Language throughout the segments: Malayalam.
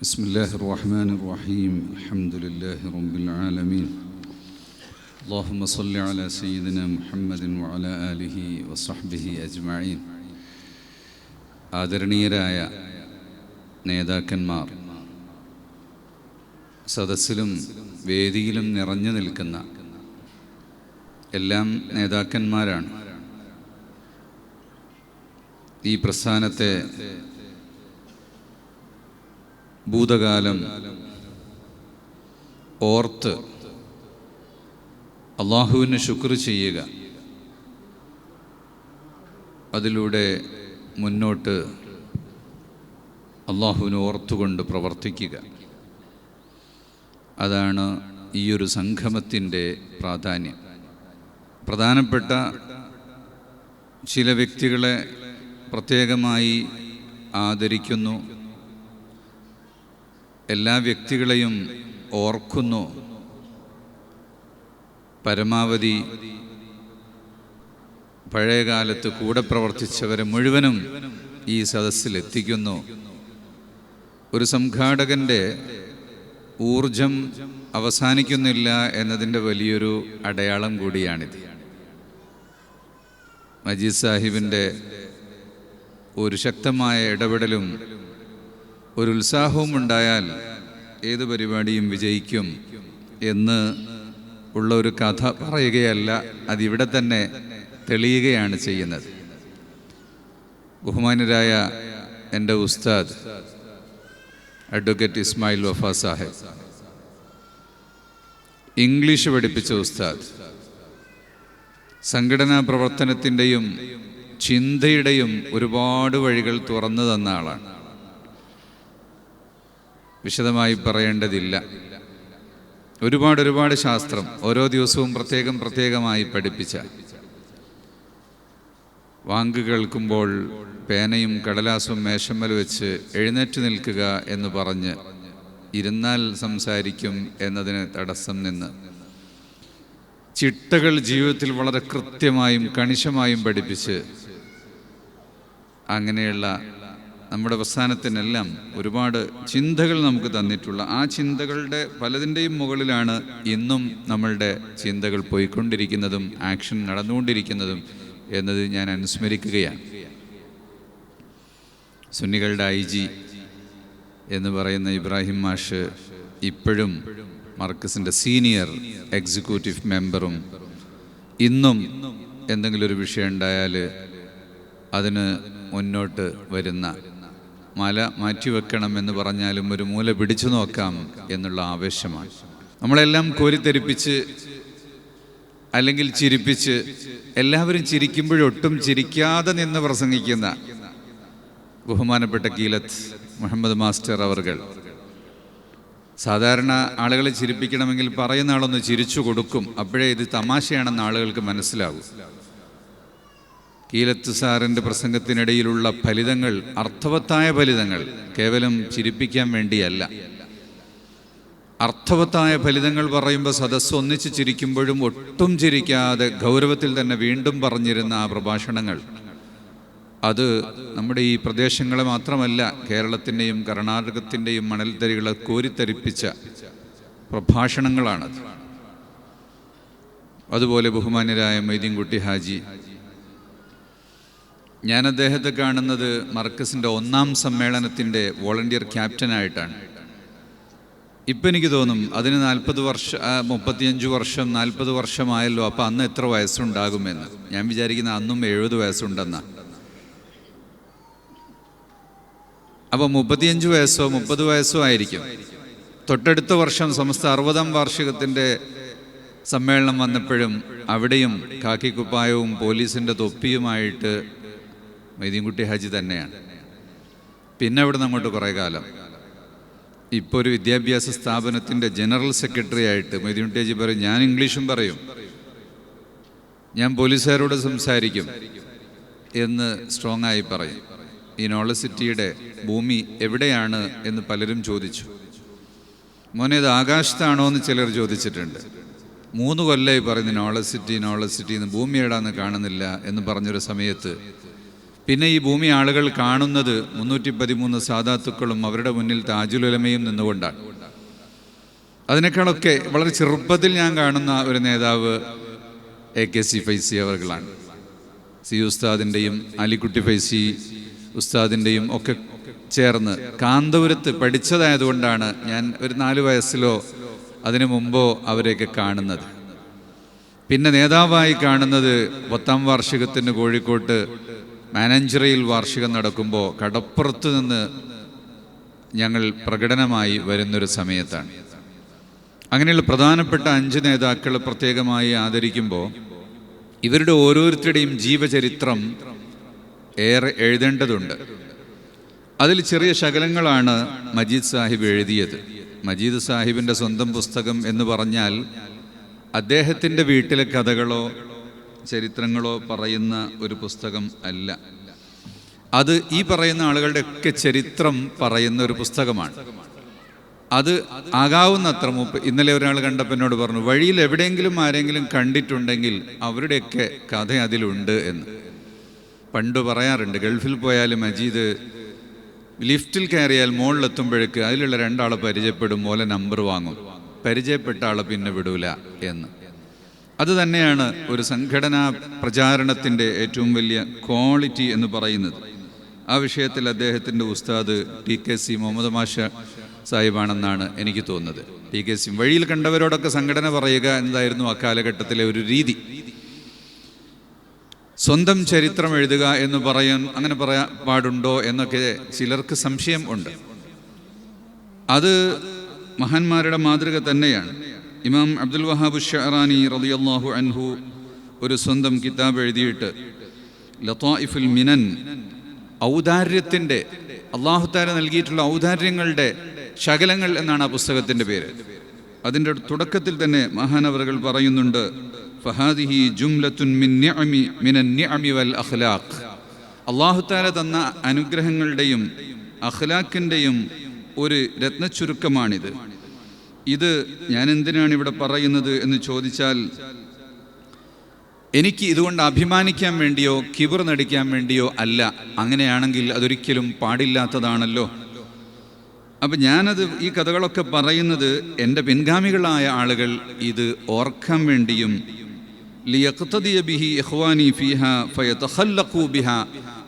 بسم الله الرحمن الرحيم الحمد لله رب العالمين اللهم صل على سيدنا محمد وعلى آله وصحبه أجمعين ആദരണീയരായ നേതാക്കന്മാർ സദസ്സിലും വേദിയിലും നിറഞ്ഞു നിൽക്കുന്ന എല്ലാം നേതാക്കന്മാരാണ് ഈ പ്രസ്ഥാനത്തെ ഭൂതകാലം ഓർത്ത് അള്ളാഹുവിന് ശുക്ർ ചെയ്യുക. അതിലൂടെ മുന്നോട്ട് അള്ളാഹുവിനെ ഓർത്തുകൊണ്ട് പ്രവർത്തിക്കുക. അതാണ് ഈ ഒരു സംഗമത്തിന്റെ പ്രാധാന്യം. പ്രധാനപ്പെട്ട ചില വ്യക്തികളെ പ്രത്യേകമായി ആദരിക്കുന്നു. എല്ലാ വ്യക്തികളെയും ഓർക്കുന്നു. പരമാവധി പഴയകാലത്ത് കൂടെ പ്രവർത്തിച്ചവരെ മുഴുവനും ഈ സദസ്സിലെത്തിക്കുന്നു. ഒരു സംഘാടകന്റെ ഊർജം അവസാനിക്കുന്നില്ല എന്നതിന്റെ വലിയൊരു അടയാളം കൂടിയാണിത്. മജീദ് സാഹിബിന്റെ ഒരു ശക്തമായ ഇടപെടലും ഒരു ഉത്സാഹവും ഉണ്ടായാൽ ഏത് പരിപാടിയും വിജയിക്കും എന്ന് ഉള്ള ഒരു കഥ പറയുകയല്ല അതിവിടെ തന്നെ തെളിയുകയാണ് ചെയ്യുന്നത്. ബഹുമാനരായ എന്റെ ഉസ്താദ് അഡ്വക്കേറ്റ് ഇസ്മായിൽ വഫ സാഹേബ് ഇംഗ്ലീഷ് പഠിപ്പിച്ച ഉസ്താദ് സംഘടനാ പ്രവർത്തനത്തിന്റെയും ചിന്തയുടെയും ഒരുപാട് വഴികൾ തുറന്നു തന്ന ആളാണ്. വിശദമായി പറയേണ്ടതില്ല. ഒരുപാട് ഒരുപാട് ശാസ്ത്രം ഓരോ ദിവസവും പ്രത്യേകം പ്രത്യേകമായി പഠിപ്പിച്ച. വാങ്ക് കേൾക്കുമ്പോൾ പേനയും കടലാസും മേശമ്മൽ വെച്ച് എഴുന്നേറ്റ് നിൽക്കുക എന്ന് പറഞ്ഞ് ഇരുന്നാൽ സംസാരിക്കും എന്നതിന് തടസ്സം നിന്ന്. ചിട്ടകൾ ജീവിതത്തിൽ വളരെ കൃത്യമായും കണിശമായും പഠിപ്പിച്ച് അങ്ങനെയുള്ള നമ്മുടെ അവസാനത്തിനെല്ലാം ഒരുപാട് ചിന്തകൾ നമുക്ക് തന്നിട്ടുള്ള ആ ചിന്തകളുടെ പലതിന്റെയും മുകളിലാണ് ഇന്നും നമ്മളുടെ ചിന്തകൾ പോയിക്കൊണ്ടിരിക്കുന്നതും ആക്ഷൻ നടന്നുകൊണ്ടിരിക്കുന്നതും എന്നത് ഞാൻ അനുസ്മരിക്കുകയാണ്. സുന്നികളുടെ ഐ ജി എന്ന് പറയുന്ന ഇബ്രാഹിം മാഷ് ഇപ്പോഴും മർക്കസിന്റെ സീനിയർ എക്സിക്യൂട്ടീവ് മെമ്പറും. ഇന്നും എന്തെങ്കിലും ഒരു വിഷയം ഉണ്ടായാൽ അതിന് മുന്നോട്ട് വരുന്ന മല മാറ്റിവെക്കണം എന്ന് പറഞ്ഞാലും ഒരു മൂല പിടിച്ചു നോക്കാം എന്നുള്ള ആവേശമാണ്. നമ്മളെല്ലാം കോരിത്തെരിപ്പിച്ച് അല്ലെങ്കിൽ ചിരിപ്പിച്ച് എല്ലാവരും ചിരിക്കുമ്പോഴൊട്ടും ചിരിക്കാതെ നിന്ന് പ്രസംഗിക്കുന്ന ബഹുമാനപ്പെട്ട കീലത്ത് മുഹമ്മദ് മാസ്റ്റർ അവർകൾ സാധാരണ ആളുകളെ ചിരിപ്പിക്കണമെങ്കിൽ പറയുന്ന ആളൊന്ന് ചിരിച്ചു കൊടുക്കും. അപ്പോഴേ ഇത് തമാശയാണെന്ന് ആളുകൾക്ക് മനസ്സിലാവും കീലത്ത് സാറിന്റെ പ്രസംഗത്തിനിടയിലുള്ള ഫലിതങ്ങൾ അർത്ഥവത്തായ ഫലിതങ്ങൾ കേവലം ചിരിപ്പിക്കാൻ വേണ്ടിയല്ല. അർത്ഥവത്തായ ഫലിതങ്ങൾ പറയുമ്പോൾ സദസ്സ് ഒന്നിച്ച് ചിരിക്കുമ്പോഴും ഒട്ടും ചിരിക്കാതെ ഗൗരവത്തിൽ തന്നെ വീണ്ടും പറഞ്ഞിരുന്ന ആ പ്രഭാഷണങ്ങൾ. അത് നമ്മുടെ ഈ പ്രദേശങ്ങളെ മാത്രമല്ല കേരളത്തിന്റെയും കർണാടകത്തിന്റെയും മണൽത്തരികളെ കോരിത്തരിപ്പിച്ച പ്രഭാഷണങ്ങളാണത്. അതുപോലെ ബഹുമാന്യരായ മൈദീൻകുട്ടി ഹാജി ഞാൻ അദ്ദേഹത്തെ കാണുന്നത് മർക്കസിന്റെ ഒന്നാം സമ്മേളനത്തിന്റെ വോളണ്ടിയർ ക്യാപ്റ്റനായിട്ടാണ്. ഇപ്പം എനിക്ക് തോന്നും അതിന് നാൽപ്പത് വർഷം മുപ്പത്തിയഞ്ച് വർഷം നാൽപ്പത് വർഷമായല്ലോ അപ്പോൾ അന്ന് എത്ര വയസ്സുണ്ടാകുമെന്ന്. ഞാൻ വിചാരിക്കുന്ന അന്നും എഴുപത് വയസ്സുണ്ടെന്നാണ് അപ്പോൾ മുപ്പത്തിയഞ്ച് വയസ്സോ മുപ്പത് വയസ്സോ ആയിരിക്കും. തൊട്ടടുത്ത വർഷം സമസ്ത അറുപതാം വാർഷികത്തിന്റെ സമ്മേളനം വന്നപ്പോഴും അവിടെയും കാക്കിക്കുപ്പായവും പോലീസിന്റെ തൊപ്പിയുമായിട്ട് മൈദീൻകുട്ടി ഹാജി തന്നെയാണ്. പിന്നെ അവിടെ നിന്ന് അങ്ങോട്ട് കുറേ കാലം. ഇപ്പോൾ ഒരു വിദ്യാഭ്യാസ സ്ഥാപനത്തിന്റെ ജനറൽ സെക്രട്ടറി ആയിട്ട് മൈദീൻകുട്ടി ഹാജി പറയും ഞാൻ ഇംഗ്ലീഷും പറയും. ഞാൻ പോലീസുകാരോട് സംസാരിക്കും. എന്ന് സ്ട്രോങ് ആയി പറയും. ഈ നോളജ് സിറ്റിയുടെ ഭൂമി എവിടെയാണ് എന്ന് പലരും ചോദിച്ചു. മോനെ ഇത് ആകാശത്താണോ എന്ന് ചിലർ ചോദിച്ചിട്ടുണ്ട്. മൂന്ന് കൊല്ലമായി പറയുന്നു നോളജ് സിറ്റി നോളജ് സിറ്റി എന്ന് ഭൂമി എവിടാന്ന് കാണുന്നില്ല എന്ന് പറഞ്ഞൊരു സമയത്ത് പിന്നെ ഈ ഭൂമി ആളുകൾ കാണുന്നത് മുന്നൂറ്റി പതിമൂന്ന് സാധാത്തുക്കളും അവരുടെ മുന്നിൽ താജുലുലമയും നിന്നുകൊണ്ടാണ്. അതിനേക്കാളൊക്കെ വളരെ ചെറുപ്പത്തിൽ ഞാൻ കാണുന്ന ഒരു നേതാവ് എ കെ സി ഫൈസി അവർകളാണ്. സി ഉസ്താദിന്റെയും അലിക്കുട്ടി ഫൈസി ഉസ്താദിന്റെയും ഒക്കെ ചേർന്ന് കാന്തപുരത്ത് പഠിച്ചതായതുകൊണ്ടാണ് ഞാൻ ഒരു നാല് വയസ്സിലോ അതിനു മുമ്പോ അവരെയൊക്കെ കാണുന്നത്. പിന്നെ നേതാവായി കാണുന്നത് പത്താം വാർഷികത്തിന് കോഴിക്കോട്ട് മാനഞ്ചിറയിൽ വാർഷികം നടക്കുമ്പോൾ കടപ്പുറത്ത് നിന്ന് ഞങ്ങൾ പ്രകടനമായി വരുന്നൊരു സമയത്താണ്. അങ്ങനെയുള്ള പ്രധാനപ്പെട്ട അഞ്ച് നേതാക്കളെ പ്രത്യേകമായി ആദരിക്കുമ്പോൾ ഇവരുടെ ഓരോരുത്തരുടെയും ജീവചരിത്രം ഏറെ എഴുതേണ്ടതുണ്ട്. അതിൽ ചെറിയ ശകലങ്ങളാണ് മജീദ് സാഹിബ് എഴുതിയത്. മജീദ് സാഹിബിന്റെ സ്വന്തം പുസ്തകം എന്ന് പറഞ്ഞാൽ അദ്ദേഹത്തിന്റെ വീട്ടിലെ കഥകളോ ചരിത്രങ്ങളോ പറയുന്ന ഒരു പുസ്തകം അല്ല. അത് ഈ പറയുന്ന ആളുകളുടെയൊക്കെ ചരിത്രം പറയുന്ന ഒരു പുസ്തകമാണ്. അത് ആകാവുന്നത്ര മുപ്പ്. ഇന്നലെ ഒരാൾ കണ്ടപ്പോൾ എന്നോട് പറഞ്ഞു വഴിയിൽ എവിടെയെങ്കിലും ആരെങ്കിലും കണ്ടിട്ടുണ്ടെങ്കിൽ അവരുടെയൊക്കെ കഥ അതിലുണ്ട് എന്ന്. പണ്ട് പറയാറുണ്ട് ഗൾഫിൽ പോയാലും മജീദ് ലിഫ്റ്റിൽ കയറിയാൽ മുകളിലെത്തുമ്പോഴേക്ക് അതിലുള്ള രണ്ടാളെ പരിചയപ്പെടും പോലെ നമ്പർ വാങ്ങും. പരിചയപ്പെട്ട ആളെ പിന്നെ വിടൂല എന്ന്. അത് തന്നെയാണ് ഒരു സംഘടനാ പ്രചാരണത്തിന്റെ ഏറ്റവും വലിയ ക്വാളിറ്റി എന്ന് പറയുന്നത്. ആ വിഷയത്തിൽ അദ്ദേഹത്തിന്റെ ഉസ്താദ് ടി കെ സി മുഹമ്മദ് മാഷ സാഹിബാണെന്നാണ് എനിക്ക് തോന്നുന്നത്. ടി കെ സി വഴിയിൽ കണ്ടവരോടൊക്കെ സംഘടന പറയുക എന്നതായിരുന്നു ആ കാലഘട്ടത്തിലെ ഒരു രീതി. സ്വന്തം ചരിത്രം എഴുതുക എന്ന് പറയാൻ അങ്ങനെ പറയാൻ പാടുണ്ടോ എന്നൊക്കെ ചിലർക്ക് സംശയം ഉണ്ട്. അത് മഹാന്മാരുടെ മാതൃക തന്നെയാണ്. ഇമാം അബ്ദുൽ വഹാബ് ഷഹറാനി റളിയല്ലാഹു അൻഹു ഒരു സ്വന്തം കിതാബ് എഴുതിയിട്ട് ലത്തായിഫുൽ മിനൻ ഔദാര്യത്തിന്റെ അള്ളാഹുത്താര നൽകിയിട്ടുള്ള ഔദാര്യങ്ങളുടെ ശകലങ്ങൾ എന്നാണ് ആ പുസ്തകത്തിന്റെ പേര്. അതിന്റെ തുടക്കത്തിൽ തന്നെ മഹാനവറുകൾ പറയുന്നുണ്ട് ഫഹാദിഹി ജുംലത്തുൻ മിൻ നിഅമി മിനൻ വൽ അഖ്ലാഖ്. അള്ളാഹുത്താര തന്ന അനുഗ്രഹങ്ങളുടെയും അഖ്ലാഖിന്റെയും ഒരു രത്നച്ചുരുക്കമാണിത്. ഇത് ഞാൻ എന്തിനാണ് ഇവിടെ പറയുന്നത് എന്ന് ചോദിച്ചാൽ എനിക്ക് ഇതുകൊണ്ട് അഭിമാനിക്കാൻ വേണ്ടിയോ കിബർ നടിക്കാൻ വേണ്ടിയോ അല്ല. അങ്ങനെയാണെങ്കിൽ അതൊരിക്കലും പാടില്ലാത്തതാണല്ലോ. അപ്പം ഞാനത് ഈ കഥകളൊക്കെ പറയുന്നത് എന്റെ പിൻഗാമികളായ ആളുകൾ ഇത് ഓർക്കാൻ വേണ്ടിയും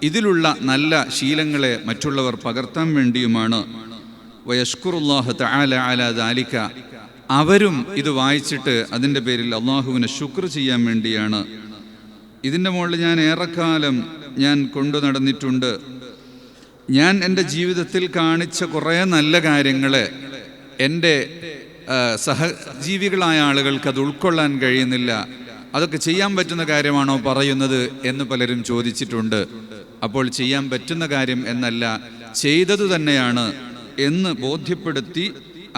ഇതിലുള്ള നല്ല ശീലങ്ങളെ മറ്റുള്ളവർ പകർത്താൻ വേണ്ടിയുമാണ് തആല ദാലിക. അവരും ഇത് വായിച്ചിട്ട് അതിന്റെ പേരിൽ അള്ളാഹുവിനെ ശുക്ർ ചെയ്യാൻ വേണ്ടിയാണ്. ഇതിന്റെ മുകളിൽ ഞാൻ ഏറെക്കാലം ഞാൻ കൊണ്ടു നടന്നിട്ടുണ്ട്. ഞാൻ എന്റെ ജീവിതത്തിൽ കാണിച്ച കുറേ നല്ല കാര്യങ്ങളെ എന്റെ സഹജീവികളായ ആളുകൾക്ക് അത് ഉൾക്കൊള്ളാൻ കഴിയുന്നില്ല. അതൊക്കെ ചെയ്യാൻ പറ്റുന്ന കാര്യമാണോ പറയുന്നത് എന്ന് പലരും ചോദിച്ചിട്ടുണ്ട്. അപ്പോൾ ചെയ്യാൻ പറ്റുന്ന കാര്യം എന്നല്ല ചെയ്തത് തന്നെയാണ് എന്ന് ബോധ്യപ്പെടുത്തി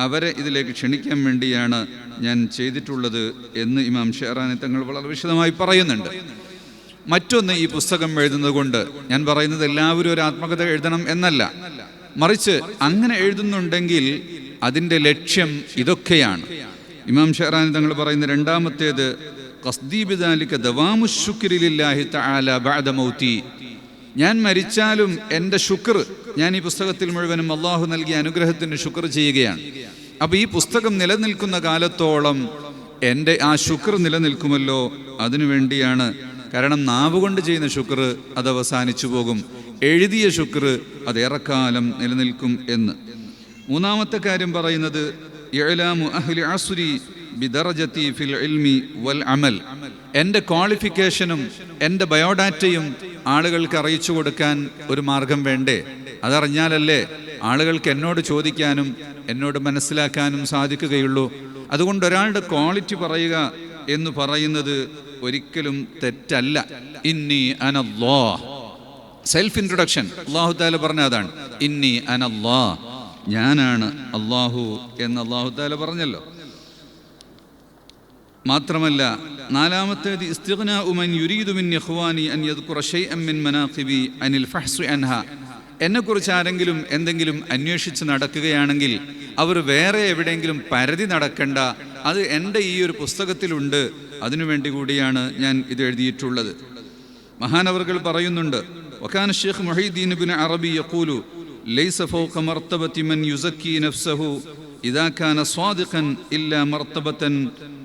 അവരെ ഇതിലേക്ക് ക്ഷണിക്കാൻ വേണ്ടിയാണ് ഞാൻ ചെയ്തിട്ടുള്ളത് എന്ന് ഇമാം ഷെഹറാനി തങ്ങൾ വളരെ വിശദമായി പറയുന്നുണ്ട്. മറ്റൊന്ന് ഈ പുസ്തകം എഴുതുന്നത് കൊണ്ട് ഞാൻ പറയുന്നത് എല്ലാവരും ഒരു ആത്മകഥ എഴുതണം എന്നല്ല. മറിച്ച് അങ്ങനെ എഴുതുന്നുണ്ടെങ്കിൽ അതിന്റെ ലക്ഷ്യം ഇതൊക്കെയാണ്. ഇമാം ഷെഹറാനി തങ്ങൾ പറയുന്ന രണ്ടാമത്തേത് കസ്ദീബിദാലിക്ക ദവാമുഷുക്കിരിലില്ലാഹി തആല ബഅദ മൗതി ഞാൻ മരിച്ചാലും എന്റെ ശുക്ർ ഞാൻ ഈ പുസ്തകത്തിൽ മുഴുവനും അള്ളാഹു നൽകിയ അനുഗ്രഹത്തിന് ശുക്ർ ചെയ്യുകയാണ്. അപ്പോൾ ഈ പുസ്തകം നിലനിൽക്കുന്ന കാലത്തോളം എന്റെ ആ ശുക്ർ നിലനിൽക്കുമല്ലോ? അതിനുവേണ്ടിയാണ് കാരണം നാവുകൊണ്ട് ചെയ്യുന്ന ശുക്ർ അത് അവസാനിച്ചു പോകും. എഴുതിയ ശുക്ർ അത് ഏറെക്കാലം നിലനിൽക്കും എന്ന്. മൂന്നാമത്തെ കാര്യം പറയുന്നത് ഇഅ്ലാമു അഹ്ലി അസ്രി ബിദറജതി ഫിൽ ഇൽമി വൽ അമൽ. എന്റെ ക്വാളിഫിക്കേഷനും എന്റെ ബയോഡാറ്റയും ആളുകൾക്ക് അറിയിച്ചു കൊടുക്കാൻ ഒരു മാർഗം വേണ്ടേ? അതറിഞ്ഞാലല്ലേ ആളുകൾക്ക് എന്നോട് ചോദിക്കാനും എന്നോട് മനസ്സിലാക്കാനും സാധിക്കുകയുള്ളൂ. അതുകൊണ്ട് ഒരാളുടെ ക്വാളിറ്റി പറയുക എന്ന് പറയുന്നത് ഒരിക്കലും തെറ്റല്ല. ഇന്നി അനല്ലാ സെൽഫ് ഇൻട്രൊഡക്ഷൻ. അള്ളാഹു താല പറഞ്ഞ അതാണ്. ഇന്നി അനല്ലാ ഞാനാണ് അള്ളാഹു എന്ന് അള്ളാഹു താല പറഞ്ഞല്ലോ. മാത്രമല്ല നാലാമത്തേത് ഇസ്തിഗ്നാഉ മൻ യുരീദു മിൻ ഇഖ്വാനി അൻ യദ്കുറ ശൈഅൻ മിൻ മനാഖിബി അനിൽ ഫഹ്സു അൻഹ എന്നെക്കുറിച്ച് ആരെങ്കിലും എന്തെങ്കിലും അന്വേഷിച്ച് നടക്കുകയാണെങ്കിൽ അവർ വേറെ എവിടെയെങ്കിലും പരതി നടക്കണ്ട അത് എൻ്റെ ഈ ഒരു പുസ്തകത്തിലുണ്ട് അതിനുവേണ്ടി കൂടിയാണ് ഞാൻ ഇത് എഴുതിയിട്ടുള്ളത് മഹാനവർകൾ പറയുന്നുണ്ട് وكان الشيخ محي الدين بن عربي يقول ليس فوق مرتبة من يزكي نفسه إذا كان صادقا إلا مرتبة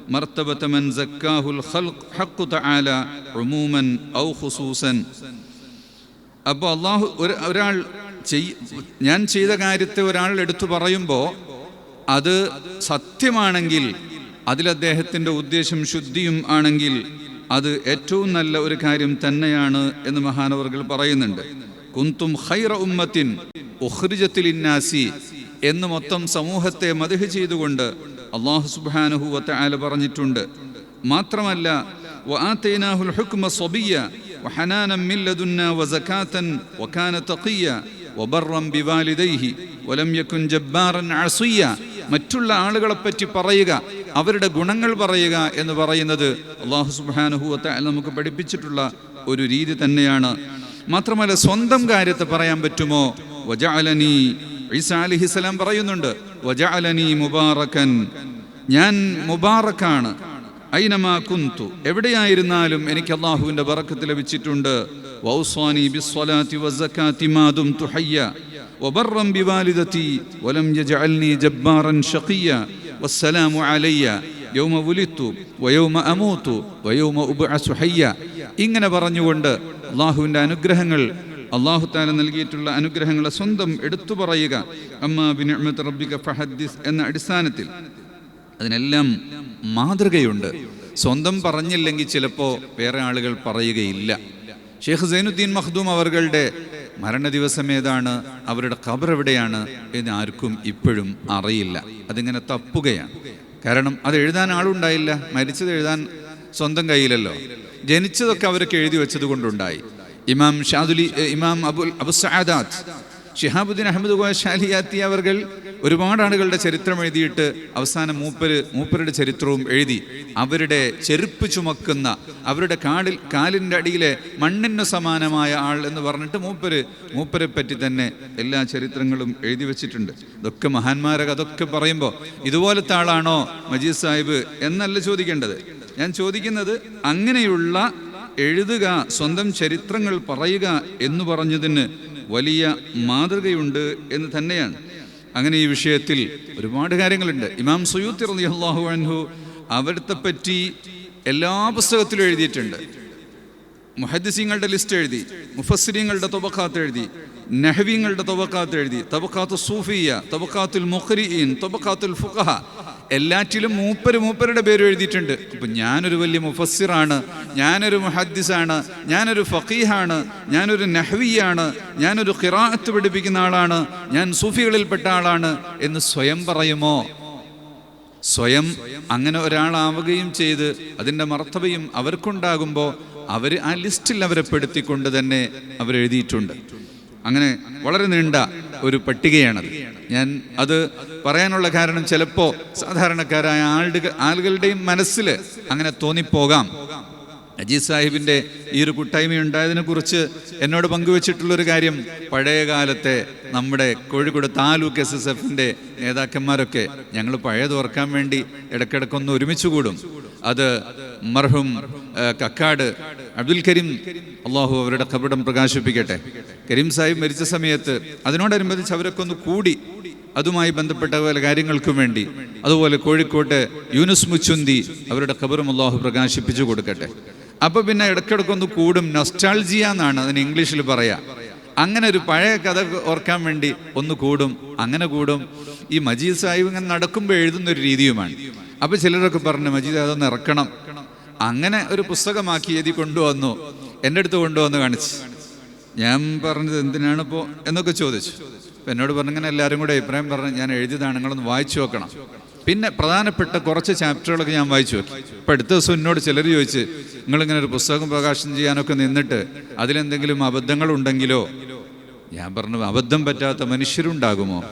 مرتبة من زكاه الخلق حق تعالى عموما أو خصوصا അപ്പോൾ അള്ളാഹു ഒരു ഒരാൾ ചെയ് ഞാൻ ചെയ്ത കാര്യത്തെ ഒരാൾ എടുത്തു പറയുമ്പോൾ അത് സത്യമാണെങ്കിൽ അതിൽ അദ്ദേഹത്തിൻ്റെ ഉദ്ദേശം ശുദ്ധിയും ആണെങ്കിൽ അത് ഏറ്റവും നല്ല ഒരു കാര്യം തന്നെയാണ് എന്ന് മഹാനവർകൾ പറയുന്നുണ്ട് കുന്തും ഖൈറ ഉമ്മത്തിൻ ഉഖ്രിജത്തിൽ ഇന്നാസി എന്ന് മൊത്തം സമൂഹത്തെ മതിഹ് ചെയ്തുകൊണ്ട് അള്ളാഹു സുബ്ഹാനഹു വതആല പറഞ്ഞിട്ടുണ്ട് മാത്രമല്ല وآتيناه الحكم صبيا وحنانا من لدنا وزكاة وكان تقيا وبرا بوالديه ولم يكن جبارا عصيا മറ്റുള്ള ആളുകളെ പറ്റി പറയുക അവരുടെ ഗുണങ്ങൾ പറയുക എന്ന് പറയുന്നത് അള്ളാഹു സുബാനുഹുവത്ത നമുക്ക് പഠിപ്പിച്ചിട്ടുള്ള ഒരു രീതി തന്നെയാണ് മാത്രമല്ല സ്വന്തം കാര്യത്തെ പറയാൻ പറ്റുമോ വജഅലനി ഈസ അലിഹിസലാം പറയുന്നുണ്ട് വജഅലനി മുബാറക്കൻ ഞാൻ മുബാറക്കാണ് ഐനമാ കുന്തു എവിടെയായിരുന്നാലും എനിക്ക് അള്ളാഹുവിൻ്റെ ബറക്കത്ത് ലഭിച്ചിട്ടുണ്ട് വൗസ്വാനി ബിസ്വലാത്തി വസക്കാത്തി മാതും തുഹയ്യ وبرا بوالدتي ولم يجعلني جبارا شقيا والسلام علي يوم ولدت ويوم أموت ويوم أبعث حيا ഇങ്ങനെ പറഞ്ഞുകൊണ്ട് അള്ളാഹുവിൻ്റെ അനുഗ്രഹങ്ങൾ അള്ളാഹുത്താല നൽകിയിട്ടുള്ള അനുഗ്രഹങ്ങളെ സ്വന്തം എടുത്തു പറയുക. ഫഹദ്ദിസ് എന്ന അടിസ്ഥാനത്തിൽ അതിനെല്ലാം മാതൃകയുണ്ട്. സ്വന്തം പറഞ്ഞില്ലെങ്കിൽ ചിലപ്പോൾ വേറെ ആളുകൾ പറയുകയില്ല. ഷെയ്ഖ് സൈനുദ്ദീൻ മഹ്ദൂം അവർകളുടെ മരണ ദിവസം ഏതാണ്? അവരുടെ ഖബർ എവിടെയാണ്? എന്ന് ആർക്കും ഇപ്പോഴും അറിയില്ല. അതിങ്ങനെ തപ്പുകയാണ്. കാരണം അത് എഴുതാൻ ആളുണ്ടായില്ല. മരിച്ചത് എഴുതാൻ സ്വന്തം കയ്യിലല്ലോ. ജനിച്ചതൊക്കെ അവരൊക്കെ എഴുതി വെച്ചത് കൊണ്ടുണ്ടായി ഇമാം ഷാദുലി ഇമാം അബുൽ അബു സഅദാത്ത് ഷിഹാബുദ്ദീൻ അഹമ്മദ് ഷാലിയാത്തി അവർകൾ ഒരുപാട് ആളുകളുടെ ചരിത്രം എഴുതിയിട്ട് അവസാനം മൂപ്പര് മൂപ്പരുടെ ചരിത്രവും എഴുതി അവരുടെ ചെരുപ്പ് ചുമക്കുന്ന അവരുടെ കാടിൽ കാലിന്റെ അടിയിലെ മണ്ണിന് സമാനമായ ആൾ എന്ന് പറഞ്ഞിട്ട് മൂപ്പര് മൂപ്പരെ പറ്റി തന്നെ എല്ലാ ചരിത്രങ്ങളും എഴുതി വെച്ചിട്ടുണ്ട്. ഇതൊക്കെ മഹാന്മാരെ അതൊക്കെ പറയുമ്പോൾ ഇതുപോലത്തെ ആളാണോ മജീദ് സാഹിബ് എന്നല്ല ചോദിക്കേണ്ടത്. ഞാൻ ചോദിക്കുന്നത് അങ്ങനെയുള്ള എഴുതുക സ്വന്തം ചരിത്രങ്ങൾ പറയുക എന്ന് പറഞ്ഞതിന് വലിയ മാതൃകയുണ്ട് എന്ന് തന്നെയാണ്. അങ്ങനെ ഈ വിഷയത്തിൽ ഒരുപാട് കാര്യങ്ങളുണ്ട്. ഇമാം സുയൂത്തി റലി അള്ളാഹു അൻഹു അവരത്തെ പറ്റി എല്ലാ പുസ്തകത്തിലും എഴുതിയിട്ടുണ്ട്. മുഹദ്സിങ്ങളുടെ ലിസ്റ്റ് എഴുതി മുഫസ്സിരിങ്ങളുടെ തൊബക്കാത്ത് എഴുതി നെഹവിങ്ങളുടെ തൊബക്കാത്ത് എഴുതി തബക്കാത്ത് സൂഫിയ തബക്കാത്തുൽ മുഖരിൻ തബക്കാത്തുൽ ഫുഖഹ എല്ലാറ്റിലും മൂപ്പര് മൂപ്പരുടെ പേര് എഴുതിയിട്ടുണ്ട്. ഇപ്പം ഞാനൊരു വലിയ മുഫസ്സിറാണ് ഞാനൊരു മുഹദ്ദിസാണ് ഞാനൊരു ഫക്കീഹാണ് ഞാനൊരു നഹ്വിയാണ് ഞാനൊരു ഖിറാഅത്ത് പഠിപ്പിക്കുന്ന ആളാണ് ഞാൻ സൂഫികളിൽപ്പെട്ട ആളാണ് എന്ന് സ്വയം പറയുമോ? സ്വയം അങ്ങനെ ഒരാളാവുകയും ചെയ്ത് അതിന്റെ മർത്തവയും അവർക്കുണ്ടാകുമ്പോൾ അവർ ആ ലിസ്റ്റിൽ അവരെ പെടുത്തിക്കൊണ്ട് തന്നെ അവരെഴുതിയിട്ടുണ്ട്. അങ്ങനെ വളരെ നീണ്ട ഒരു പട്ടികയാണത്. ഞാൻ അത് പറയാനുള്ള കാരണം ചിലപ്പോ സാധാരണക്കാരായ ആളുകളുടെയും മനസ്സിൽ അങ്ങനെ തോന്നിപ്പോകാം. അജീസ് സാഹിബിന്റെ ഈ ഒരു കൂട്ടായ്മ ഉണ്ടായതിനെ കുറിച്ച് എന്നോട് പങ്കുവച്ചിട്ടുള്ളൊരു കാര്യം പഴയ കാലത്തെ നമ്മുടെ കോഴിക്കോട് താലൂക്ക് എസ് എസ് എഫിന്റെ നേതാക്കന്മാരൊക്കെ ഞങ്ങൾ പഴയത് ഓർക്കാൻ വേണ്ടി ഇടയ്ക്കിടയ്ക്കൊന്ന് ഒരുമിച്ച് കൂടും. അത് മർഹും കക്കാട് അബ്ദുൽ കരീം അള്ളാഹു അവരുടെ കപടം പ്രകാശിപ്പിക്കട്ടെ. കരീം സാഹിബ് മരിച്ച സമയത്ത് അതിനോടനുബന്ധിച്ച് അവരൊക്കെ ഒന്ന് കൂടി അതുമായി ബന്ധപ്പെട്ട പല കാര്യങ്ങൾക്കും വേണ്ടി അതുപോലെ കോഴിക്കോട്ട് യൂനുസ് മുച്ചുന്തി അവരുടെ ഖബറും അള്ളാഹു പ്രകാശിപ്പിച്ചു കൊടുക്കട്ടെ. അപ്പൊ പിന്നെ ഇടയ്ക്കിടയ്ക്കൊന്ന് കൂടും. നൊസ്റ്റാൾജിയ എന്നാണ് അതിന് ഇംഗ്ലീഷിൽ പറയാ. അങ്ങനെ ഒരു പഴയ കഥ ഓർക്കാൻ വേണ്ടി ഒന്ന് കൂടും. അങ്ങനെ കൂടും. ഈ മജീദ് സാഹിബ് ഇങ്ങനെ നടക്കുമ്പോൾ എഴുതുന്ന ഒരു രീതിയുമാണ്. അപ്പൊ ചിലരൊക്കെ പറഞ്ഞു മജീദ് അതൊന്ന് ഇറക്കണം. അങ്ങനെ ഒരു പുസ്തകമാക്കി എഴുതി കൊണ്ടുവന്നു. എന്റെ അടുത്ത് കൊണ്ടുവന്ന് കാണിച്ചു. ഞാൻ പറഞ്ഞത് എന്തിനാണ് ഇപ്പോ എന്നൊക്കെ ചോദിച്ചു. എന്നോട് പറഞ്ഞിങ്ങനെ എല്ലാവരും കൂടെ അഭിപ്രായം പറഞ്ഞു ഞാൻ എഴുതിയതാണ്. നിങ്ങളൊന്ന് വായിച്ചു നോക്കണം. പിന്നെ പ്രധാനപ്പെട്ട കുറച്ച് ചാപ്റ്ററുകളൊക്കെ ഞാൻ വായിച്ചു. ഇപ്പം അടുത്ത ദിവസം എന്നോട് ചിലർ ചോദിച്ച് നിങ്ങളിങ്ങനെ ഒരു പുസ്തകം പ്രകാശനം ചെയ്യാനൊക്കെ നിന്നിട്ട് അതിലെന്തെങ്കിലും അബദ്ധങ്ങളുണ്ടെങ്കിലോ? ഞാൻ പറഞ്ഞു അബദ്ധം പറ്റാത്ത മനുഷ്യരുണ്ടാകുമോ?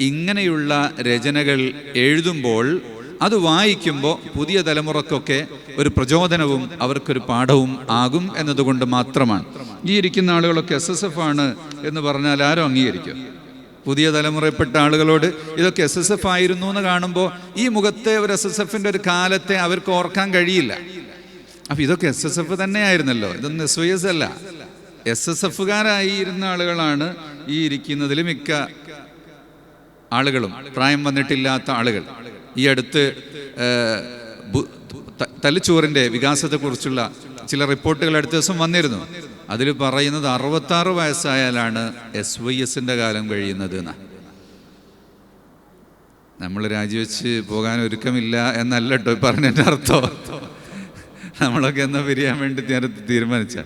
ഇങ്ങനെയുള്ള രചനകൾ എഴുതുമ്പോൾ അത് വായിക്കുമ്പോൾ പുതിയ തലമുറക്കൊക്കെ ഒരു പ്രചോദനവും അവർക്കൊരു പാഠവും ആകും എന്നതുകൊണ്ട് മാത്രമാണ്. ഈ ഇരിക്കുന്ന ആളുകളൊക്കെ എസ് എസ് എഫ് ആണ് എന്ന് പറഞ്ഞാൽ ആരും അംഗീകരിക്കും പുതിയ തലമുറയിൽപ്പെട്ട ആളുകളോട് ഇതൊക്കെ എസ് എസ് എഫ് ആയിരുന്നു എന്ന് കാണുമ്പോൾ ഈ മുഖത്തെ ഒരു എസ് എസ് എഫിന്റെ ഒരു കാലത്തെ അവർക്ക് ഓർക്കാൻ കഴിയില്ല. അപ്പം ഇതൊക്കെ എസ് എസ് എഫ് തന്നെയായിരുന്നല്ലോ. ഇതൊന്നും എസ് വൈ എസ് അല്ല. എസ് എസ് എഫുകാരായിരുന്ന ആളുകളാണ് ഈ ഇരിക്കുന്നതിൽ മിക്ക ആളുകളും. പ്രായം വന്നിട്ടില്ലാത്ത ആളുകൾ. ഈ അടുത്ത് തലച്ചോറിന്റെ വികാസത്തെക്കുറിച്ചുള്ള ചില റിപ്പോർട്ടുകൾ അടുത്ത ദിവസം വന്നിരുന്നു. അതിൽ പറയുന്നത് അറുപത്താറ് വയസ്സായാലാണ് എസ് വൈ എസിന്റെ കാലം കഴിയുന്നത് എന്നാണ് നമ്മൾ രാജിവെച്ച് പോകാൻ ഒരുക്കമില്ല എന്നല്ല കേട്ടോ പറഞ്ഞതിന്റെ അർത്ഥം. നമ്മളൊക്കെ എന്നാ പിരിയാൻ വേണ്ടി നേരത്തെ തീരുമാനിച്ച.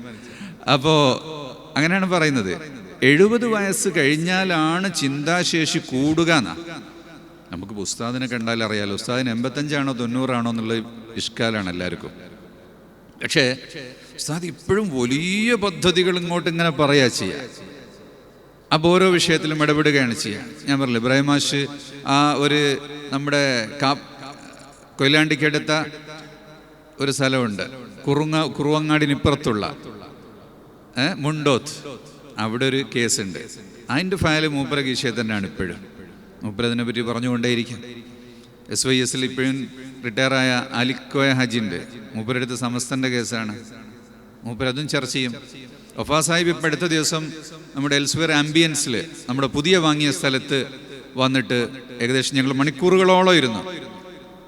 അപ്പോൾ അങ്ങനെയാണ് പറയുന്നത്. എഴുപത് വയസ്സ് കഴിഞ്ഞാലാണ് ചിന്താശേഷി കൂടുക എന്നാ നമുക്ക് ഉസ്താദിനെ കണ്ടാൽ അറിയാലോ. ഉസ്താദിന് എൺപത്തഞ്ചാണോ തൊണ്ണൂറാണോ എന്നുള്ള ഇഷ്കാലാണ് എല്ലാവർക്കും. പക്ഷേ ഉസ്താദ് ഇപ്പോഴും വലിയ പദ്ധതികൾ ഇങ്ങോട്ട് ഇങ്ങനെ പറയാ ചെയ്യാ. അപ്പോൾ ഓരോ വിഷയത്തിലും ഇടപെടുകയാണ് ചെയ്യുക ഞാൻ പറഞ്ഞില്ല ഇബ്രാഹിം മാഷ് ആ ഒരു നമ്മുടെ കാ കൊയിലാണ്ടിക്കടുത്ത ഒരു സ്ഥലമുണ്ട്. കുറുങ്ങ കുറുവങ്ങാടിനിപ്പുറത്തുള്ള മുണ്ടോത്ത്. അവിടെ ഒരു കേസുണ്ട്. അതിന്റെ ഫയൽ മൂപ്പര കീശയിൽ തന്നെയാണ് ഇപ്പോഴും. മൂപ്പര അതിനെ പറ്റി പറഞ്ഞുകൊണ്ടേയിരിക്കും. എസ് വൈ എസിൽ ഇപ്പോഴും റിട്ടയറായ അലിക്കോയ ഹജിന്റെ മൂപ്പരെടുത്ത സമസ്തന്റെ കേസാണ്. മൂപ്പർ അതും ചർച്ച ചെയ്യും. വഫാ സാഹിബ് ഇപ്പം അടുത്ത ദിവസം നമ്മുടെ എൽസ്വെയർ ആംബിയൻസിൽ നമ്മുടെ പുതിയ വാങ്ങിയ സ്ഥലത്ത് വന്നിട്ട് ഏകദേശം ഞങ്ങൾ മണിക്കൂറുകളോളം ഇരുന്നു.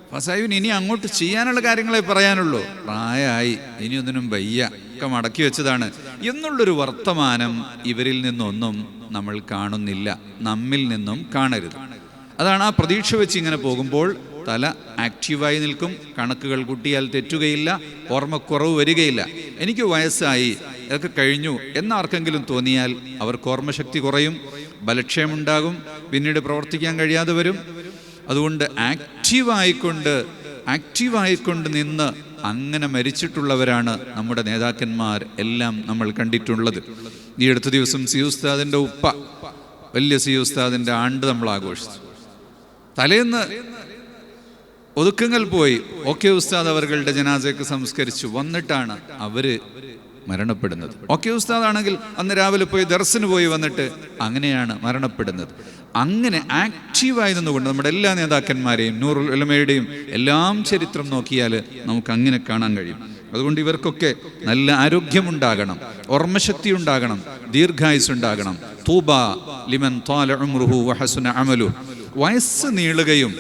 വഫാ സാഹിബിന് ഇനി അങ്ങോട്ട് ചെയ്യാനുള്ള കാര്യങ്ങളെ പറയാനുള്ളൂ. പ്രായമായി ഇനിയൊന്നിനും വയ്യ ഒക്കെ മടക്കി വെച്ചതാണ്. എന്നുള്ളൊരു വർത്തമാനം ഇവരിൽ നിന്നൊന്നും നമ്മൾ കാണുന്നില്ല നമ്മിൽ നിന്നും കാണരുത്. അതാണ് ആ പ്രതീക്ഷ വെച്ച് ഇങ്ങനെ പോകുമ്പോൾ തല ആക്റ്റീവായി നിൽക്കും കണക്കുകൾ കുട്ടിയാൽ തെറ്റുകയില്ല ഓർമ്മക്കുറവ് വരികയില്ല. എനിക്ക് വയസ്സായി ഇതൊക്കെ കഴിഞ്ഞു എന്നാർക്കെങ്കിലും തോന്നിയാൽ അവർക്ക് ഓർമ്മശക്തി കുറയും ബലക്ഷയമുണ്ടാകും പിന്നീട് പ്രവർത്തിക്കാൻ കഴിയാതെ വരും. അതുകൊണ്ട് ആക്റ്റീവായിക്കൊണ്ട് ആക്റ്റീവായിക്കൊണ്ട് നിന്ന് അങ്ങനെ മരിച്ചിട്ടുള്ളവരാണ് നമ്മുടെ നേതാക്കന്മാർ എല്ലാം നമ്മൾ കണ്ടിട്ടുള്ളത്. ഈ അടുത്ത ദിവസം സി ഉസ്താദിന്റെ ഉപ്പ വലിയ സി ഉസ്താദിന്റെ ആണ്ട് നമ്മൾ ആഘോഷിച്ചു. തലേന്ന് ഒതുക്കങ്ങൾ പോയി. ഓക്കെ ഉസ്താദ് അവരുടെ ജനാസയ്ക്ക് സംസ്കരിച്ചു. വന്നിട്ടാണ് അവർ മരണപ്പെടുന്നത്. ഓക്കെ ഉസ്താദ് ആണെങ്കിൽ അന്ന് രാവിലെ പോയി ദർശന പോയി വന്നിട്ട് അങ്ങനെയാണ് മരണപ്പെടുന്നത്. അങ്ങനെ ആക്റ്റീവായി നിന്നുകൊണ്ട് നമ്മുടെ എല്ലാ നേതാക്കന്മാരെയും നൂറുൽ ഉലമയുടെയും എല്ലാം ചരിത്രം നോക്കിയാൽ നമുക്ക് അങ്ങനെ കാണാൻ കഴിയും. അതുകൊണ്ട് ഇവർക്കൊക്കെ നല്ല ആരോഗ്യമുണ്ടാകണം ഓർമ്മശക്തി ഉണ്ടാകണം ദീർഘായുസ് ഉണ്ടാകണം. തൂബ ലിമൻ വഹസുന അമലു. വയസ്സ് നീളുകയും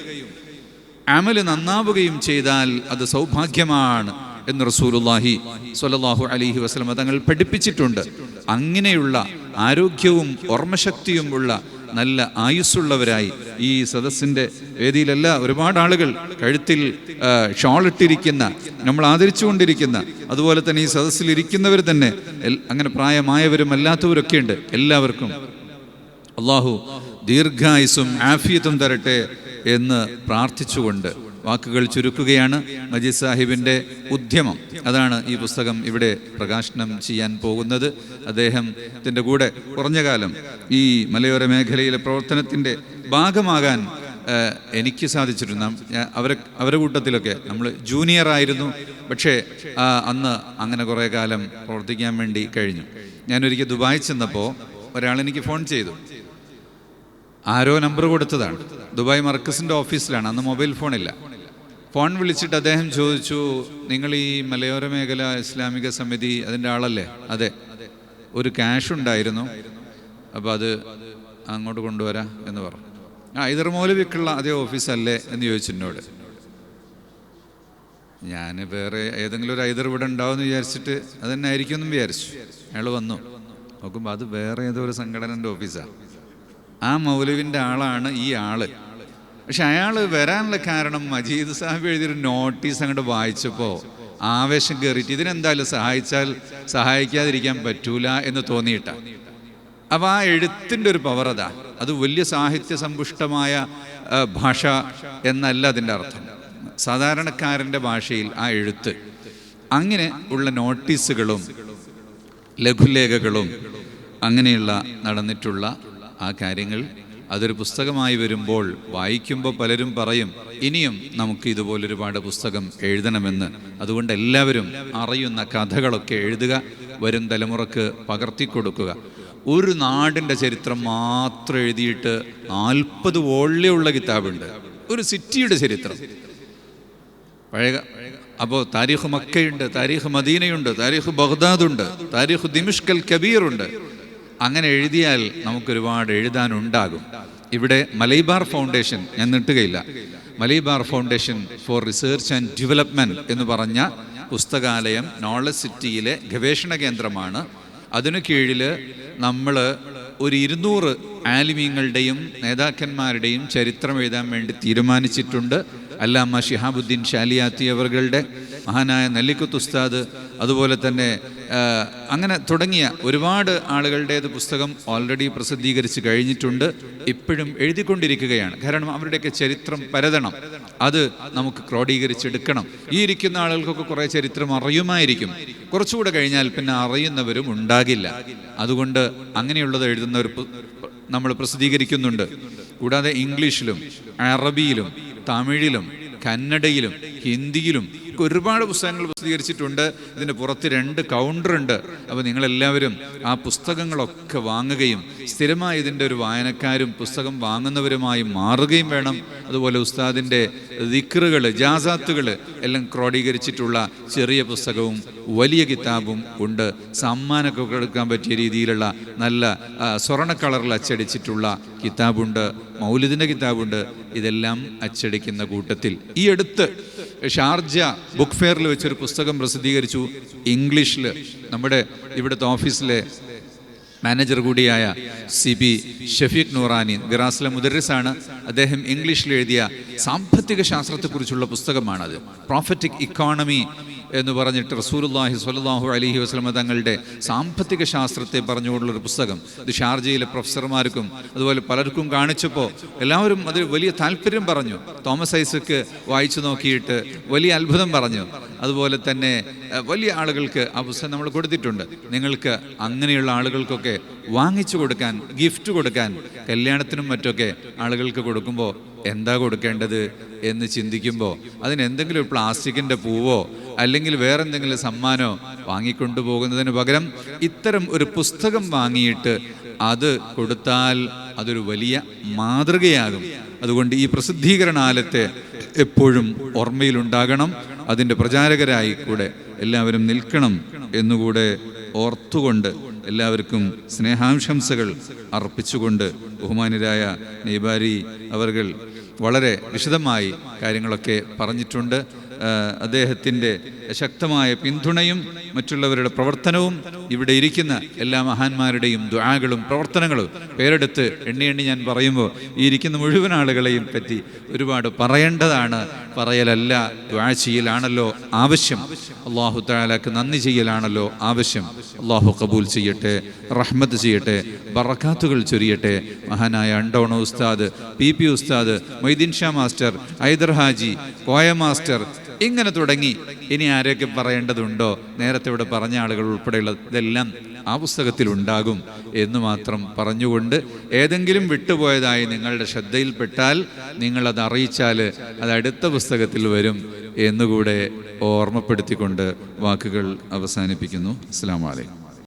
അമൽ നന്നാവുകയും ചെയ്താൽ അത് സൗഭാഗ്യമാണ് എന്ന് റസൂലുള്ളാഹി സ്വല്ലല്ലാഹു അലൈഹി വസല്ലം തങ്ങൾ പഠിപ്പിച്ചിട്ടുണ്ട്. അങ്ങനെയുള്ള ആരോഗ്യവും ഓർമ്മശക്തിയും ഉള്ള നല്ല ആയുസ്സുള്ളവരായി ഈ സദസ്സിന്റെ വേദിയിലല്ല ഒരുപാട് ആളുകൾ കഴുത്തിൽ ഷോളിട്ടിരിക്കുന്ന നമ്മൾ ആദരിച്ചുകൊണ്ടിരിക്കുന്ന അതുപോലെ തന്നെ ഈ സദസ്സിൽ ഇരിക്കുന്നവർ തന്നെ അങ്ങനെ പ്രായമായവരും അല്ലാത്തവരൊക്കെ ഉണ്ട് എല്ലാവർക്കും അള്ളാഹു ദീർഘായുസും ആഫിയത്തും തരട്ടെ. എന്ന് പ്രാർത്ഥിച്ചുകൊണ്ട് വാക്കുകൾ ചുരുക്കുകയാണ് മജീദ് സാഹിബിന്റെ ഉദ്യമം. അതാണ് ഈ പുസ്തകം ഇവിടെ പ്രകാശനം ചെയ്യാൻ പോകുന്നത്. അദ്ദേഹത്തിന്റെ കൂടെ കുറഞ്ഞ കാലം ഈ മലയോര മേഖലയിലെ പ്രവർത്തനത്തിന്റെ ഭാഗമാകാൻ എനിക്ക് സാധിച്ചിരുന്നു. അവരെ അവരുടെ കൂട്ടത്തിലൊക്കെ നമ്മൾ ജൂനിയർ ആയിരുന്നു. പക്ഷേ അന്ന് അങ്ങനെ കുറേ കാലം പ്രവർത്തിക്കാൻ വേണ്ടി കഴിഞ്ഞു. ഞാനൊരിക്കൽ ദുബായി ചെന്നപ്പോൾ ഒരാൾ എനിക്ക് ഫോൺ ചെയ്തു. ആരോ നമ്പർ കൊടുത്തതാണ്. ദുബായ് മർക്കസിന്റെ ഓഫീസിലാണ്. അന്ന് മൊബൈൽ ഫോണില്ല. ഫോൺ വിളിച്ചിട്ട് അദ്ദേഹം ചോദിച്ചു നിങ്ങൾ ഈ മലയോര മേഖല ഇസ്ലാമിക സമിതി അതിന്റെ ആളല്ലേ? അതെ. ഒരു ക്യാഷ് ഉണ്ടായിരുന്നു. അപ്പോൾ അത് അങ്ങോട്ട് കൊണ്ടുവരാം എന്ന് പറഞ്ഞു. ആ ഇതർ മൗലവിക്കുള്ള അതേ ഓഫീസല്ലേ? എന്ന് ചോദിച്ചു എന്നോട്. ഞാൻ വേറെ ഏതെങ്കിലും ഒരു ഐതർ ഇവിടെ ഉണ്ടാവും വിചാരിച്ചിട്ട് അതന്നെ ആയിരിക്കും എന്നും വിചാരിച്ചു. അയാൾ വന്നു. നോക്കുമ്പോൾ അത് വേറെ ഏതോ ഒരു സംഘടനന്റെ ഓഫീസാണ് ആ മൗലവിന്റെ ആളാണ് ഈ ആൾ. പക്ഷെ അയാൾ വരാനുള്ള കാരണം മജീദ് സാഹിബ് എഴുതിയൊരു നോട്ടീസ് അങ്ങോട്ട് വായിച്ചപ്പോൾ ആവേശം കയറിയിട്ട് ഇതിനെന്തായാലും സഹായിച്ചാൽ സഹായിക്കാതിരിക്കാൻ പറ്റൂല എന്ന് തോന്നിയിട്ട. അപ്പോൾ ആ എഴുത്തിന്റെ ഒരു പവർ അത്. വലിയ സാഹിത്യ സമ്പുഷ്ടമായ ഭാഷ എന്നല്ല അതിന്റെ അർത്ഥം. സാധാരണക്കാരന്റെ ഭാഷയിൽ ആ എഴുത്ത്. അങ്ങനെ ഉള്ള നോട്ടീസുകളും ലഘുലേഖകളും അങ്ങനെയുള്ള നടന്നിട്ടുള്ള ആ കാര്യങ്ങൾ അതൊരു പുസ്തകമായി വരുമ്പോൾ വായിക്കുമ്പോൾ പലരും പറയും ഇനിയും നമുക്ക് ഇതുപോലെ ഒരുപാട് പുസ്തകം എഴുതണമെന്ന്. അതുകൊണ്ട് എല്ലാവരും അറിയുന്ന കഥകളൊക്കെ എഴുതുക വരും തലമുറയ്ക്ക് പകർത്തിക്കൊടുക്കുക. ഒരു നാടിന്റെ ചരിത്രം മാത്രം എഴുതിയിട്ട് നാൽപ്പത് വോള്യമുള്ള കിതാബുണ്ട്. ഒരു സിറ്റിയുടെ ചരിത്രം. പഴയ അപ്പോൾ താരീഖ് മക്കയുണ്ട് താരീഖ് മദീനയുണ്ട് താരീഖ് ബഗ്ദാദുണ്ട് താരീഖ് ദിമിഷ്കൽ കബീറുണ്ട്. അങ്ങനെ എഴുതിയാൽ നമുക്കൊരുപാട് എഴുതാനുണ്ടാകും. ഇവിടെ മലൈബാർ ഫൗണ്ടേഷൻ ഞാൻ നിട്ടുകയില്ല. Malaibar foundation for research and development എന്ന് പറഞ്ഞ പുസ്തകാലയം നോളജ് സിറ്റിയിലെ ഗവേഷണ കേന്ദ്രമാണ്. അതിനു കീഴിൽ നമ്മൾ ഒരു ഇരുന്നൂറ് ആലിമീങ്ങളുടെയും നേതാക്കന്മാരുടെയും ചരിത്രം എഴുതാൻ വേണ്ടി തീരുമാനിച്ചിട്ടുണ്ട്. അല്ലാമ ഷിഹാബുദ്ദീൻ ഷാലിയാത്തി അവരുടെ മഹാനായ നെല്ലിക്കുത്ത് ഉസ്താദ് അതുപോലെ തന്നെ അങ്ങനെ തുടങ്ങിയ ഒരുപാട് ആളുകളുടേത് പുസ്തകം ഓൾറെഡി പ്രസിദ്ധീകരിച്ച് കഴിഞ്ഞിട്ടുണ്ട്. ഇപ്പോഴും എഴുതിക്കൊണ്ടിരിക്കുകയാണ്. കാരണം അവരുടെയൊക്കെ ചരിത്രം പരതണം. അത് നമുക്ക് ക്രോഡീകരിച്ചെടുക്കണം. ഈ ഇരിക്കുന്ന ആളുകൾക്കൊക്കെ കുറേ ചരിത്രം അറിയുമായിരിക്കും. കുറച്ചുകൂടെ കഴിഞ്ഞാൽ പിന്നെ അറിയുന്നവരും ഉണ്ടാകില്ല. അതുകൊണ്ട് അങ്ങനെയുള്ളത് എഴുതുന്ന ഒരു നമ്മൾ പ്രസിദ്ധീകരിക്കുന്നുണ്ട്. കൂടാതെ ഇംഗ്ലീഷിലും അറബിയിലും തമിഴിലും കന്നഡയിലും ഹിന്ദിയിലും ഒക്കെ ഒരുപാട് പുസ്തകങ്ങൾ പ്രസിദ്ധീകരിച്ചിട്ടുണ്ട്. ഇതിന്റെ പുറത്ത് രണ്ട് കൗണ്ടറുണ്ട് അപ്പോൾ നിങ്ങളെല്ലാവരും ആ പുസ്തകങ്ങളൊക്കെ വാങ്ങുകയും സ്ഥിരമായി ഇതിന്റെ ഒരു വായനക്കാരും പുസ്തകം വാങ്ങുന്നവരുമായി മാറുകയും വേണം. അതുപോലെ ഉസ്താദിന്റെ ദിക്റുകൾ ജാസാത്തുകൾ എല്ലാം ക്രോഡീകരിച്ചിട്ടുള്ള ചെറിയ പുസ്തകവും വലിയ കിതാബും ഉണ്ട്. സമ്മാനമൊക്കെ കൊടുക്കാൻ പറ്റിയ രീതിയിലുള്ള നല്ല സ്വർണ കളറിൽ അച്ചടിച്ചിട്ടുള്ള കിതാബുണ്ട്. മൗലിദിന്റെ കിതാബുണ്ട്. ഇതെല്ലാം അച്ചടിക്കുന്ന കൂട്ടത്തിൽ. ഈ അടുത്ത് ഷാർജ ബുക്ക് ഫെയറിൽ വെച്ചൊരു പുസ്തകം പ്രസിദ്ധീകരിച്ചു. ഇംഗ്ലീഷിൽ നമ്മുടെ ഇവിടുത്തെ ഓഫീസിലെ മാനേജർ കൂടിയായ സി ബി ഷഫീഖ് നൂറാനി വിറാസിലെ മുദറിസാണ് അദ്ദേഹം ഇംഗ്ലീഷിൽ എഴുതിയ സാമ്പത്തിക ശാസ്ത്രത്തെക്കുറിച്ചുള്ള പുസ്തകമാണത്. പ്രോഫറ്റിക് ഇക്കോണമി എന്ന് പറഞ്ഞിട്ട് റസൂലുല്ലാഹി സ്വല്ലല്ലാഹു അലഹി വസ്ലമ തങ്ങളുടെ സാമ്പത്തിക ശാസ്ത്രത്തെ പറഞ്ഞുകൊണ്ടുള്ളൊരു പുസ്തകം. ഇത് ഷാർജയിലെ പ്രൊഫസർമാർക്കും അതുപോലെ പലർക്കും കാണിച്ചപ്പോൾ എല്ലാവരും അതിൽ വലിയ താല്പര്യം പറഞ്ഞു. തോമസ് ഐസക്ക് വായിച്ചു നോക്കിയിട്ട് വലിയ അത്ഭുതം പറഞ്ഞു. അതുപോലെ തന്നെ വലിയ ആളുകൾക്ക് ആ പുസ്തകം നമ്മൾ കൊടുത്തിട്ടുണ്ട്. നിങ്ങൾക്ക് അങ്ങനെയുള്ള ആളുകൾക്കൊക്കെ വാങ്ങിച്ചു കൊടുക്കാൻ ഗിഫ്റ്റ് കൊടുക്കാൻ കല്യാണത്തിനും മറ്റൊക്കെ ആളുകൾക്ക് കൊടുക്കുമ്പോൾ എന്താ കൊടുക്കേണ്ടത് എന്ന് ചിന്തിക്കുമ്പോൾ അതിന് എന്തെങ്കിലും ഒരു പ്ലാസ്റ്റിക്കിന്റെ പൂവോ അല്ലെങ്കിൽ വേറെ എന്തെങ്കിലും സമ്മാനോ വാങ്ങിക്കൊണ്ടു പോകുന്നതിന് പകരം ഇത്തരം ഒരു പുസ്തകം വാങ്ങിയിട്ട് അത് കൊടുത്താൽ അതൊരു വലിയ മാതൃകയാകും. അതുകൊണ്ട് ഈ പ്രസിദ്ധീകരണാലത്തെ എപ്പോഴും ഓർമ്മയിലുണ്ടാകണം. അതിന്റെ പ്രചാരകരായി കൂടെ എല്ലാവരും നിൽക്കണം എന്നുകൂടെ ഓർത്തുകൊണ്ട് എല്ലാവർക്കും സ്നേഹാംശംസകൾ അർപ്പിച്ചുകൊണ്ട് ബഹുമാനരായ നെയ്ബാരി അവർകൾ വളരെ വിശദമായി കാര്യങ്ങളൊക്കെ പറഞ്ഞിട്ടുണ്ട്. അദ്ദേഹത്തിന്റെ ശക്തമായ പിന്തുണയും മറ്റുള്ളവരുടെ പ്രവർത്തനവും ഇവിടെ ഇരിക്കുന്ന എല്ലാ മഹാന്മാരുടെയും ദ്വാകളും പ്രവർത്തനങ്ങളും പേരെടുത്ത് എണ്ണി എണ്ണി ഞാൻ പറയുമ്പോൾ ഈ ഇരിക്കുന്ന മുഴുവൻ ആളുകളെയും പറ്റി ഒരുപാട് പറയേണ്ടതാണ്. പറയലല്ല ദ്വാ ആവശ്യം. അള്ളാഹു താലാക്ക് നന്ദി ചെയ്യലാണല്ലോ ആവശ്യം. അള്ളാഹു കബൂൽ ചെയ്യട്ടെ റഹ്മത്ത് ചെയ്യട്ടെ ബറക്കാത്തുകൾ ചൊരിയട്ടെ. മഹാനായ അണ്ടോണ ഉസ്താദ് പി പി ഉസ്താദ് മൊയ്തീൻ ഷാ മാസ്റ്റർ ഐദർ ഹാജി കോയ മാസ്റ്റർ ഇങ്ങനെ തുടങ്ങി. ഇനി ആരെയൊക്കെ പറയേണ്ടതുണ്ടോ? നേരത്തെ ഇവിടെ പറഞ്ഞ ആളുകൾ ഉൾപ്പെടെയുള്ള ഇതെല്ലാം ആ പുസ്തകത്തിൽ ഉണ്ടാകും എന്ന് മാത്രം പറഞ്ഞുകൊണ്ട് ഏതെങ്കിലും വിട്ടുപോയതായി നിങ്ങളുടെ ശ്രദ്ധയിൽപ്പെട്ടാൽ നിങ്ങളത് അറിയിച്ചാൽ അത് അടുത്ത പുസ്തകത്തിൽ വരും എന്നുകൂടെ ഓർമ്മപ്പെടുത്തിക്കൊണ്ട് വാക്കുകൾ അവസാനിപ്പിക്കുന്നു. അസ്സാം വലൈക്കും